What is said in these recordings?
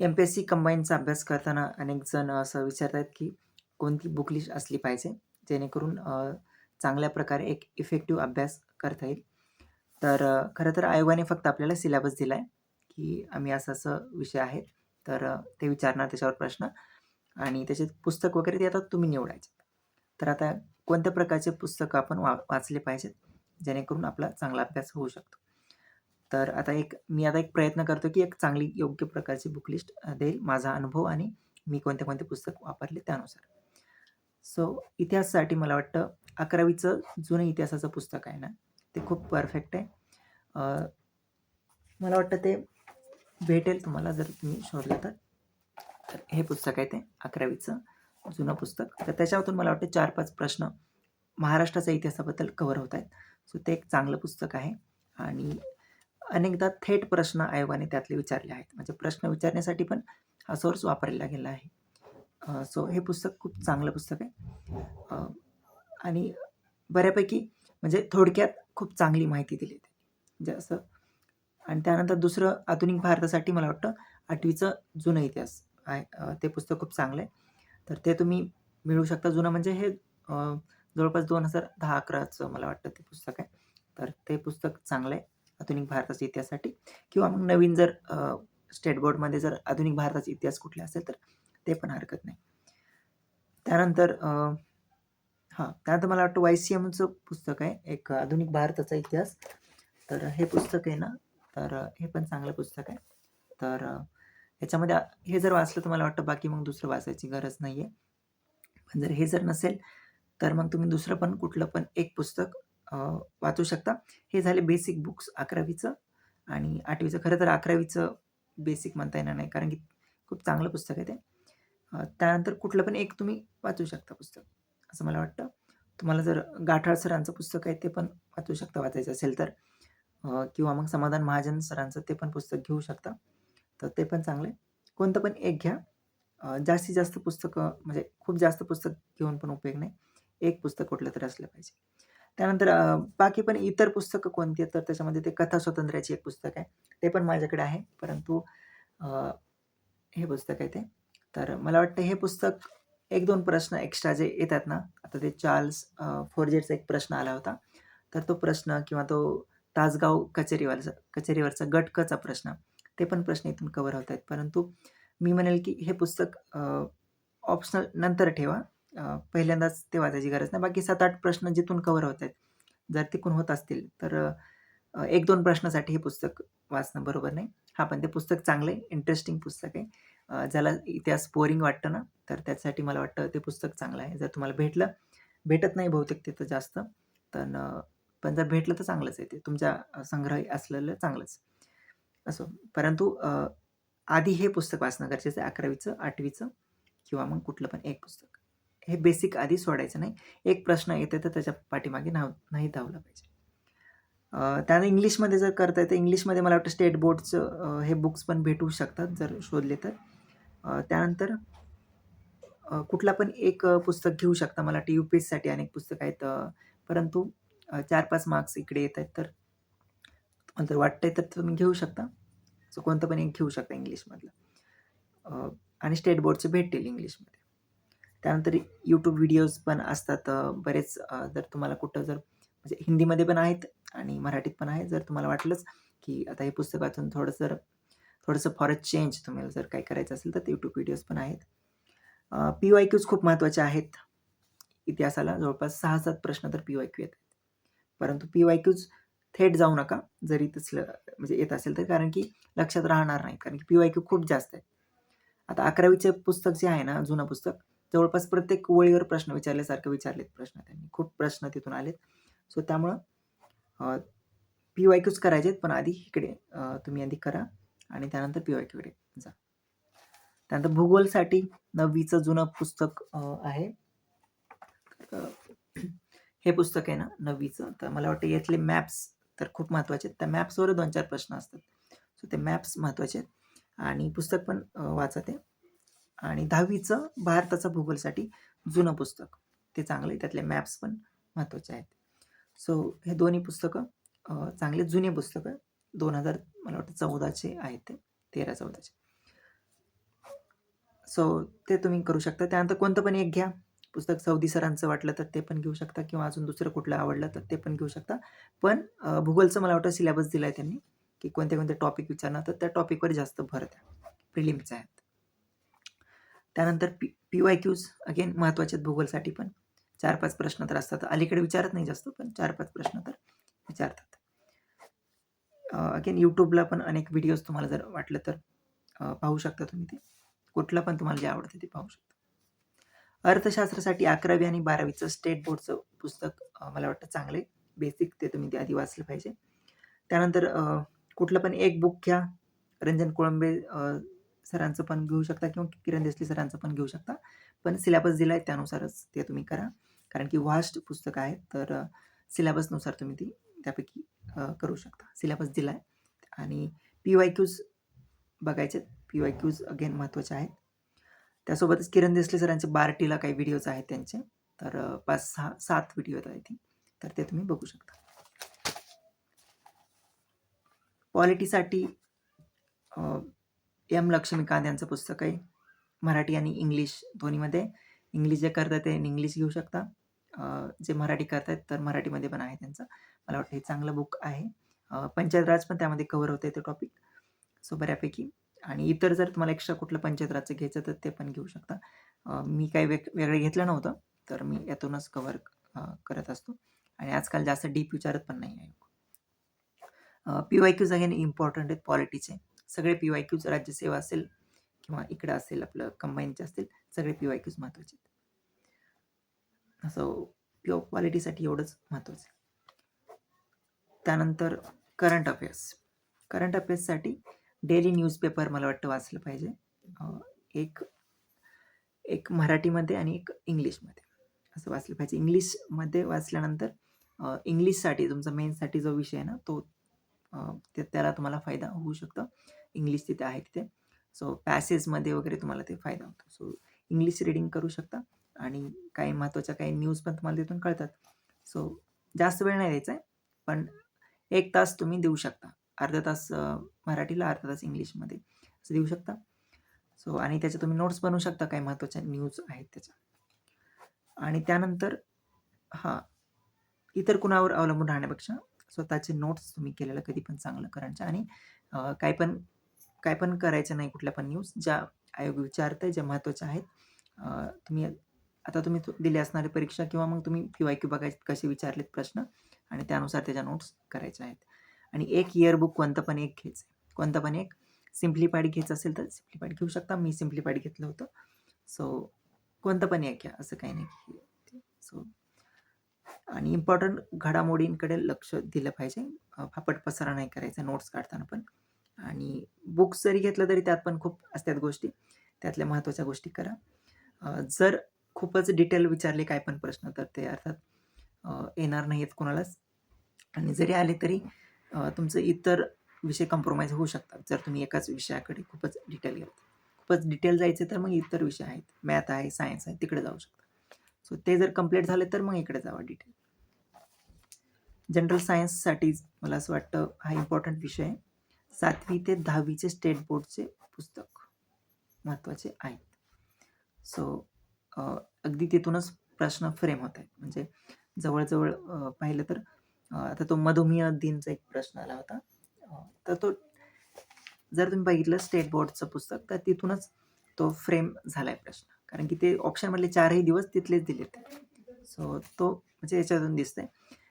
M P S C कंबाईनचा अभ्यास करताना अनेक जण असं विचारत आहेत की कोणती बुक लिस्ट असली पाहिजे जेणेकरून चांगल्या प्रकारे एक इफेक्टिव्ह अभ्यास करता येईल. तर खरं तर आयोगाने फक्त आपल्याला सिलेबस दिला आहे की आम्ही असं असं विषय आहेत. तर ते विचारणार त्याच्यावर प्रश्न आणि त्याचे पुस्तक वगैरे ते आता तुम्ही निवडायचे. तर आता कोणत्या प्रकारचे पुस्तकं आपण वा वाचले पाहिजेत जेणेकरून आपला चांगला अभ्यास होऊ शकतो? तर आता एक मी आता एक प्रयत्न करतो की एक चांगली योग्य प्रकारची बुक लिस्ट देईल माझा अनुभव आणि मी कोणते कोणते पुस्तक वापरले त्यानुसार. सो इतिहासासाठी मला वाटतं अकरावीचं जुनं इतिहासाचं पुस्तक आहे ना ते खूप परफेक्ट आहे. मला वाटतं ते भेटेल तुम्हाला जर तुम्ही शोधलं तर. तर हे पुस्तक आहे ते अकरावीचं जुनं पुस्तक. तर त्याच्यातून मला वाटतं चार पाच प्रश्न महाराष्ट्राच्या इतिहासाबद्दल कव्हर होत आहेत. सो ते एक चांगलं पुस्तक आहे आणि अनेकदा थेट प्रश्न आयोगाने त्यातले विचारले आहेत. म्हणजे प्रश्न विचारण्यासाठी पण हा सोर्स वापरला गेला आहे. सो हे पुस्तक खूप चांगलं पुस्तक आहे. आणि बऱ्यापैकी म्हणजे थोडक्यात खूप चांगली माहिती दिली आहे म्हणजे असं आणि त्यानंतर दुसरं आधुनिक भारतासाठी मला वाटतं आठवीचं जुनं इतिहास आहे. ते पुस्तक खूप चांगलं आहे. तर ते तुम्ही मिळू शकता. जुनं म्हणजे हे जवळपास दोन हजार दहा अकराचं मला वाटतं ते पुस्तक आहे. तर ते पुस्तक चांगलं आहे. आधुनिक भारताच्या इतिहासासाठी. किंवा मग नवीन जर स्टेट बोर्डमध्ये जर आधुनिक भारताचा इतिहास कुठला असेल तर ते पण हरकत नाही. त्यानंतर हां त्यानंतर मला वाटतं वाय सी एमचं पुस्तक आहे एक आधुनिक भारताचा इतिहास. तर हे पुस्तक आहे ना तर हे पण चांगलं पुस्तक आहे. तर ह्याच्यामध्ये हे जर वाचलं तर मला वाटतं बाकी मग दुसरं वाचायची गरज नाही आहे पण जर हे जर नसेल तर मग तुम्ही दुसरं पण कुठलं पण एक पुस्तक वाचू शकता. हे झाले बेसिक बुक्स अकरावीचं आणि आठवीचं. खरं तर अकरावीचं बेसिक म्हणता येणार नाही कारण की खूप चांगलं पुस्तक आहे ते. त्यानंतर कुठलं पण एक तुम्ही वाचू शकता पुस्तक असं मला वाटतं. तुम्हाला जर गाठाळ सरांचं पुस्तक आहे ते पण वाचू शकता वाचायचं असेल तर. किंवा मग समाधान महाजन सरांचं ते पण पुस्तक घेऊ शकता. तर ते पण चांगलं आहे. कोणतं पण एक घ्या. जास्तीत जास्त पुस्तकं म्हणजे खूप जास्त पुस्तक घेऊन पण उपयोग नाही. एक पुस्तक कुठलं तरी असलं पाहिजे. त्यानंतर अ, बाकी पण इतर पुस्तकं कोणती आहेत? तर त्याच्यामध्ये ते कथा स्वातंत्र्याची एक पुस्तक आहे. ते पण माझ्याकडे आहे. परंतु अ, हे पुस्तक आहे ते. तर मला वाटतं हे पुस्तक एक दोन प्रश्न एक्स्ट्रा जे येतात ना आता ते चार्ल्स फोरजेटचा एक प्रश्न आला होता. तर तो प्रश्न किंवा तो तासगाव कचेरीवरचा कचेरीवरचा गटकचा प्रश्न ते पण प्रश्न इथून कव्हर होत आहेत. परंतु मी म्हणेल की हे पुस्तक ऑप्शनल नंतर ठेवा. पहिल्यांदाच ते वाचायची गरज नाही. बाकी सात आठ प्रश्न जिथून कवर होत आहेत जर तिकून होत असतील तर एक दोन प्रश्नासाठी हे पुस्तक वाचणं बरोबर नाही. हा पण ते पुस्तक चांगलं आहे इंटरेस्टिंग पुस्तक आहे. ज्याला इतिहास बोरिंग वाटतं ना तर त्यासाठी मला वाटतं ते पुस्तक चांगलं आहे. जर तुम्हाला भेटलं भेटत नाही बहुतेक तिथं जास्त तर पण जर भेटलं तर चांगलंच आहे ते. तुमच्या संग्रह असलेलं चांगलंच. असो परंतु आधी हे पुस्तक वाचणं गरजेचं आहे अकरावीचं आठवीचं किंवा मग कुठलं पण एक पुस्तक. हे बेसिक आधी सोडायचं नाही. एक प्रश्न येते तर त्याच्या पाठीमागे नाव नाही धावलं पाहिजे. त्यानंतर इंग्लिशमध्ये जर करता येतं इंग्लिशमध्ये मला वाटतं स्टेट बोर्डचं हे बुक्स पण भेटू शकतात जर शोधले तर. त्यानंतर कुठला पण एक पुस्तक घेऊ शकता मला वाटतं यू पी एससाठी अनेक पुस्तकं आहेत परंतु चार पाच मार्क्स इकडे येत आहेत तर तुम्हाला जर वाटतंय तर तुम्ही घेऊ शकता. सो कोणतं पण एक घेऊ शकता इंग्लिशमधलं. आणि स्टेट बोर्डचे भेटतील इंग्लिशमध्ये. त्यानंतर यूट्यूब व्हिडिओज पण असतात बरेच जर तुम्हाला कुठं जर म्हणजे हिंदीमध्ये पण आहेत आणि मराठीत पण आहे जर तुम्हाला वाटलंच की आता हे पुस्तक वाचून थोडंसं जर थोडंसं फॉर अ चेंज तुम्हाला जर काही करायचं असेल तर ते यूट्यूब व्हिडिओज पण आहेत. पी वाय क्यूज खूप महत्त्वाचे आहेत. इतिहासाला जवळपास सहा सात प्रश्न तर पी वाय क्यू येतात परंतु पी वाय क्यूज थेट जाऊ नका जरी तसलं म्हणजे येत असेल तर कारण की लक्षात राहणार नाही कारण की पी वाय क्यू खूप जास्त आहे आता अकरावीचे पुस्तक जे आहे ना जुनं पुस्तक जवळपास प्रत्येक वळीवर प्रश्न विचारल्यासारखं विचारलेत प्रश्न त्यांनी. खूप प्रश्न तिथून आलेत. सो त्यामुळं पी वाय क्यूच करायचे आहेत पण आधी इकडे तुम्ही आधी करा आणि त्यानंतर पी वाय क्यूकडे जा. त्यानंतर भूगोलसाठी नववीचं जुनं पुस्तक आहे. हे पुस्तक आहे ना नववीचं. तर मला वाटतं यातले मॅप्स तर खूप महत्त्वाचे आहेत. त्या मॅप्सवर दोन चार प्रश्न असतात. सो ते मॅप्स महत्त्वाचे आहेत. आणि पुस्तक पण अ, वाचा ते आणि दहावीचं भारताचा भूगोलसाठी जुनं पुस्तक. ते चांगलं आहे त्यातले मॅप्स पण महत्त्वाचे आहेत. सो हे दोन्ही पुस्तकं चांगले जुने पुस्तकं दोन हजार मला वाटतं चौदाचे आहेत ते तेरा चौदाचे. सो ते तुम्ही करू शकता. त्यानंतर कोणतं पण एक घ्या. पुस्तक सौदी सरांचं वाटलं तर ते पण घेऊ शकता किंवा अजून दुसरं कुठलं आवडलं तर ते पण घेऊ शकता. पण भूगोलचं मला वाटतं सिलेबस दिला आहे त्यांनी की कोणते कोणते टॉपिक विचारणार तर त्या टॉपिकवर जास्त भर द्या. प्रिलिम्स आहेत. त्यानंतर P P Y Qs again महत्त्वाचे आहेत भूगोलसाठी पण. चार पाच प्रश्न तर असतात. अलीकडे विचारत नाही जास्त पण चार पाच प्रश्न तर विचारतात. अगेन यूट्यूबला पण अनेक व्हिडिओज तुम्हाला जर वाटलं तर पाहू शकता तुम्ही ते. कुठलं पण तुम्हाला जे आवडतं ते पाहू शकता. अर्थशास्त्रासाठी अकरावी आणि बारावीचं स्टेट बोर्डचं पुस्तक मला वाटतं चांगलं आहे. बेसिक ते तुम्ही ते आधी वाचलं पाहिजे. त्यानंतर कुठलं पण एक बुक घ्या. रंजन कोळंबे सरांचं पण घेऊ शकता किंवा किरण देसले सरांचं पण घेऊ शकता. पण सिलेबस दिला आहे त्यानुसारच ते तुम्ही करा. कारण की वास्ट पुस्तकं आहे तर सिलेबसनुसार तुम्ही ती त्यापैकी करू शकता. सिलेबस दिला आहे आणि पी वाय क्यूज बघायचे पी वाय क्यूज अगेन महत्त्वाचे आहेत. त्यासोबतच किरण देसले सरांचे बार्टीला काही व्हिडिओज आहेत त्यांचे. तर पाच सहा सात व्हिडिओ आहेत आय थिंक तर ते तुम्ही बघू शकता. पॉलिटीसाठी एम. लक्ष्मीकांत यांचं पुस्तक आहे मराठी आणि इंग्लिश दोन्हीमध्ये. इंग्लिश जे करतात ते इंग्लिश घेऊ शकता. जे मराठी करतात तर मराठीमध्ये पण आहे त्यांचं. मला वाटतं हे चांगलं बुक आहे. पंचायतराज पण त्यामध्ये कव्हर होते ते टॉपिक सो बऱ्यापैकी. आणि इतर जर तुम्हाला एक्स्ट्रा कुठलं पंचायतराजचं घ्यायचं तर ते पण घेऊ शकता. मी काही वेग वेगळे घेतलं नव्हतं तर मी यातूनच कव्हर करत असतो. आणि आजकाल जास्त डीप विचारत पण नाही आहे. P Y Qs again important आहेत पॉलिटीचे सगळे पी वाय क्यूज राज्यसेवा असेल किंवा इकडं असेल आपलं कंबाईनचे असतील सगळे पी वाय क्यूज महत्त्वाचे आहेत. असं प्युअर क्वालिटीसाठी एवढंच महत्त्वाचं आहे. त्यानंतर करंट अफेअर्स करंट अफेअर्ससाठी डेली न्यूजपेपर मला वाटतं वाचलं पाहिजे. एक एक मराठीमध्ये आणि एक इंग्लिशमध्ये असं वाचलं पाहिजे. इंग्लिशमध्ये वाचल्यानंतर इंग्लिशसाठी तुमचा मेनसाठी जो विषय आहे ना तो त्याला तुम्हाला फायदा होऊ शकतो. इंग्लिश तिथे आहे तिथे. सो पॅसेजमध्ये वगैरे तुम्हाला ते फायदा होतो. सो इंग्लिश रिडिंग करू शकता. आणि काही महत्त्वाच्या काही न्यूज पण तुम्हाला तिथून कळतात. सो जास्त वेळ नाही द्यायचा आहे. पण एक तास तुम्ही देऊ शकता. अर्धा तास मराठीला अर्धा तास इंग्लिशमध्ये असं देऊ शकता. सो आणि त्याच्या तुम्ही नोट्स बनवू शकता. काही महत्त्वाच्या न्यूज आहेत त्याच्या. आणि त्यानंतर हां इतर कुणावर अवलंबून राहण्यापेक्षा स्वतःचे नोट्स तुम्ही केलेलं कधी पण चांगलं करायचं आणि काही पण काय पण करायचं नाही कुठल्या पण न्यूज ज्या आयोग विचारतं ज्या महत्त्वाच्या आहेत. तुम्ही आता तुम्ही तो- दिली असणारी परीक्षा किंवा मग तुम्ही क्यू आय क्यू बघायचे कसे विचारलेत प्रश्न आणि त्यानुसार त्याच्या नोट्स करायच्या आहेत. आणि एक इयरबुक कोणतं पण एक घ्यायचं कोणतं पण एक. सिम्प्लिफाईड घ्यायचं असेल तर सिम्प्लिफाईड घेऊ शकता. मी सिम्प्लिफाईड घेतलं होतं. सो कोणतं पण एक घ्या. असं काही नाही. सो आणि इम्पॉर्टंट घडामोडींकडे लक्ष दिलं पाहिजे. फापट पसरा नाही करायचा. नोट्स काढताना पण. आणि बुक्स जरी घेतलं तरी त्यात पण खूप असतात गोष्टी. त्यातल्या महत्त्वाच्या गोष्टी करा. जर खूपच डिटेल विचारले काय पण प्रश्न तर ते अर्थात येणार नाही आहेत कोणालाच. आणि जरी आले तरी तुमचं इतर विषय कॉम्प्रोमाइज होऊ शकतात. जर तुम्ही एकाच विषयाकडे खूपच डिटेल घेत खूपच डिटेल जायचे तर मग इतर विषय आहेत. मॅथ आहे सायन्स आहे तिकडे जाऊ शकता. सो ते जर कंप्लीट झाले तर मग इकडे जावा डिटेल जनरल सायन्ससाठी मला असं वाटतं हा इम्पॉर्टंट विषय आहे. सातवी ते दहावीचे स्टेट बोर्डचे पुस्तक महत्त्वाचे आहेत. सो अगदी तिथूनच प्रश्न फ्रेम होत आहेत. म्हणजे जवळजवळ पाहिलं तर आता तो मधुमेह दिनचा एक प्रश्न आला होता. तर तो जर तुम्ही बघितलं स्टेट बोर्डचं पुस्तक तर तिथूनच तो फ्रेम झाला आहे प्रश्न. कारण की ते ऑप्शनमधले चारही दिवस तिथलेच दिलेत सो तो म्हणजे याच्यातून दिसतंय.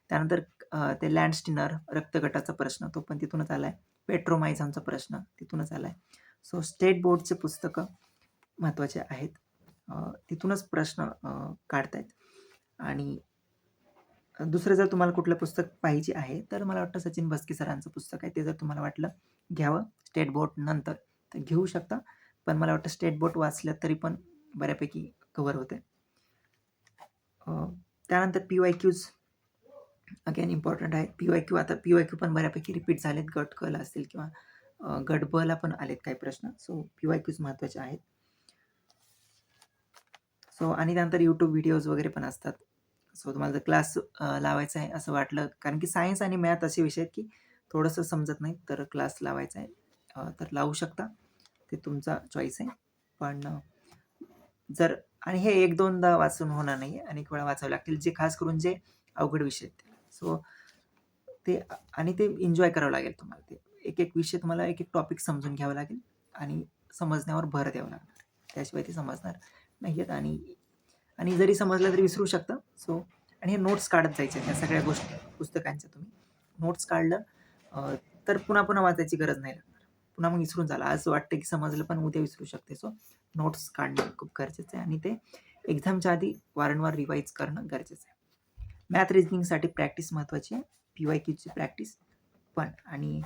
त्यानंतर ते ते लँडस्टिनर रक्तगटाचा प्रश्न तो पण तिथूनच आला आहे पेट्रोमायझॉनचा प्रश्न तिथूनच आला आहे सो स्टेट बोर्डचे पुस्तकं महत्त्वाचे आहेत. तिथूनच प्रश्न काढतायत. आणि दुसरं जर तुम्हाला कुठलं पुस्तक पाहिजे आहे तर मला वाटतं सचिन भस्के सरांचं पुस्तक आहे ते जर तुम्हाला वाटलं घ्यावं. स्टेट बोर्ड नंतर तर घेऊ शकता. पण मला वाटतं स्टेट बोर्ड वाचलं तरी पण बऱ्यापैकी कव्हर होते. त्यानंतर P Y Qs again important आहे. पी वाय क्यू आता पी वाय क्यू पण बऱ्यापैकी रिपीट झालेत. गट कला असतील किंवा गट बला पण आलेत काही प्रश्न. सो पी वाय क्यूज महत्त्वाचे आहेत. सो आणि त्यानंतर यूट्यूब व्हिडिओज वगैरे पण असतात. सो तुम्हाला जर क्लास लावायचा आहे असं वाटलं कारण की सायन्स आणि मॅथ असे विषय आहेत की थोडंसं समजत नाही तर क्लास लावायचा आहे. तर लावू शकता. ते तुमचा चॉईस आहे. पण जर आणि हे एक दोनदा वाचून होणार नाही आहे अनेक वेळा वाचावे लागतील. जे खास करून जे अवघड विषय आहेत. सो ते आणि ते एन्जॉय करावं लागेल तुम्हाला. ते एक एक विषय तुम्हाला एक एक टॉपिक समजून घ्यावं लागेल आणि समजण्यावर भर द्यावं लागणार. त्याशिवाय ते समजणार नाही आहेत आणि आणि जरी समजलं तरी विसरू शकतं. सो आणि हे नोट्स काढत जायचे त्या सगळ्या गोष्टी पुस्तकांच्या तुम्ही. नोट्स काढलं तर पुन्हा पुन्हा वाचायची गरज नाही लागणार. पुन्हा मग विसरून झालं आज वाटतं की समजलं पण उद्या विसरू शकते. सो नोट्स काढणं खूप गरजेचं आहे आणि ते एक्झामच्या आधी वारंवार रिवाईज करणं गरजेचं आहे. मॅथ रिजनिंगसाठी प्रॅक्टिस महत्त्वाची आहे. पी वाय क्यूची प्रॅक्टिस पण आणि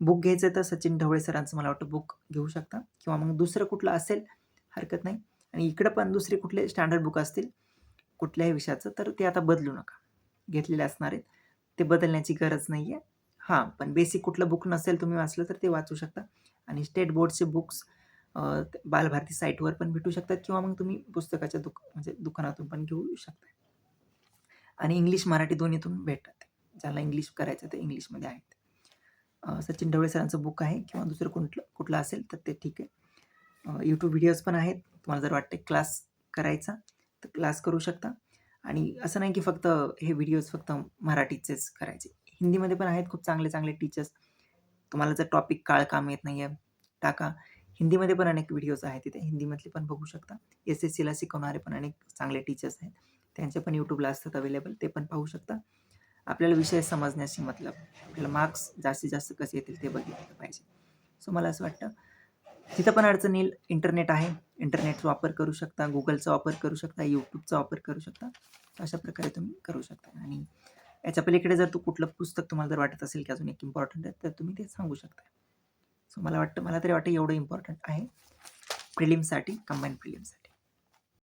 बुक घ्यायचं तर सचिन ढवळे सरांचं मला वाटतं बुक घेऊ शकता. किंवा मग दुसरं कुठलं असेल हरकत नाही. आणि इकडं पण दुसरे कुठले स्टँडर्ड बुक असतील कुठल्याही विषयाचं तर ते आता बदलू नका. घेतलेले असणार आहेत. ते बदलण्याची गरज नाही आहे हां पण बेसिक कुठलं बुक नसेल तुम्ही वाचलं तर ते वाचू शकता. आणि स्टेट बोर्डचे बुक्स बालभारती साईटवर पण भेटू शकतात. किंवा मग तुम्ही पुस्तकाच्या दुक म्हणजे दुकानातून पण घेऊ शकता. आणि इंग्लिश मराठी दोन्हीतून भेटतात. ज्याला इंग्लिश करायचं ते इंग्लिशमध्ये आहेत. सचिन ढवळे सरांचं बुक आहे किंवा दुसरं कुठलं कुठलं असेल तर ते ठीक आहे. यूट्यूब व्हिडिओज पण आहेत. तुम्हाला जर वाटते क्लास करायचा तर क्लास करू शकता. आणि असं नाही की फक्त हे व्हिडिओज फक्त मराठीचेच करायचे. हिंदीमध्ये पण आहेत खूप चांगले चांगले टीचर्स तुम्हाला जर टॉपिक काळ काम येत नाही आहे टाका. हिंदीमध्ये पण अनेक व्हिडिओज आहेत तिथे. हिंदीमधले पण बघू शकता. एस एस सीला शिकवणारे पण अनेक चांगले टीचर्स आहेत. त्यांचे पण यूट्यूबला असतात अवेलेबल ते पण पाहू शकता. आपल्याला विषय समजण्याशी मतलब आपल्याला मार्क्स जास्तीत जास्त कसे येतील ते बघितलं पाहिजे. सो मला असं वाटतं तिथं पण अडचण येईल. इंटरनेट आहे. इंटरनेटचा वापर करू शकता. गुगलचा वापर करू शकता. यूट्यूबचा वापर करू शकता. अशा प्रकारे तुम्ही करू शकता. आणि याच्या पलीकडे जर तू कुठलं पुस्तक तुम्हाला जर वाटत असेल की अजून एक इम्पॉर्टंट आहे तर तुम्ही ते सांगू शकता. सो मला वाटतं मला तरी वाटतं एवढं इम्पॉर्टंट आहे. प्रिलिमसाठी कंबाईन प्रिलिमसाठी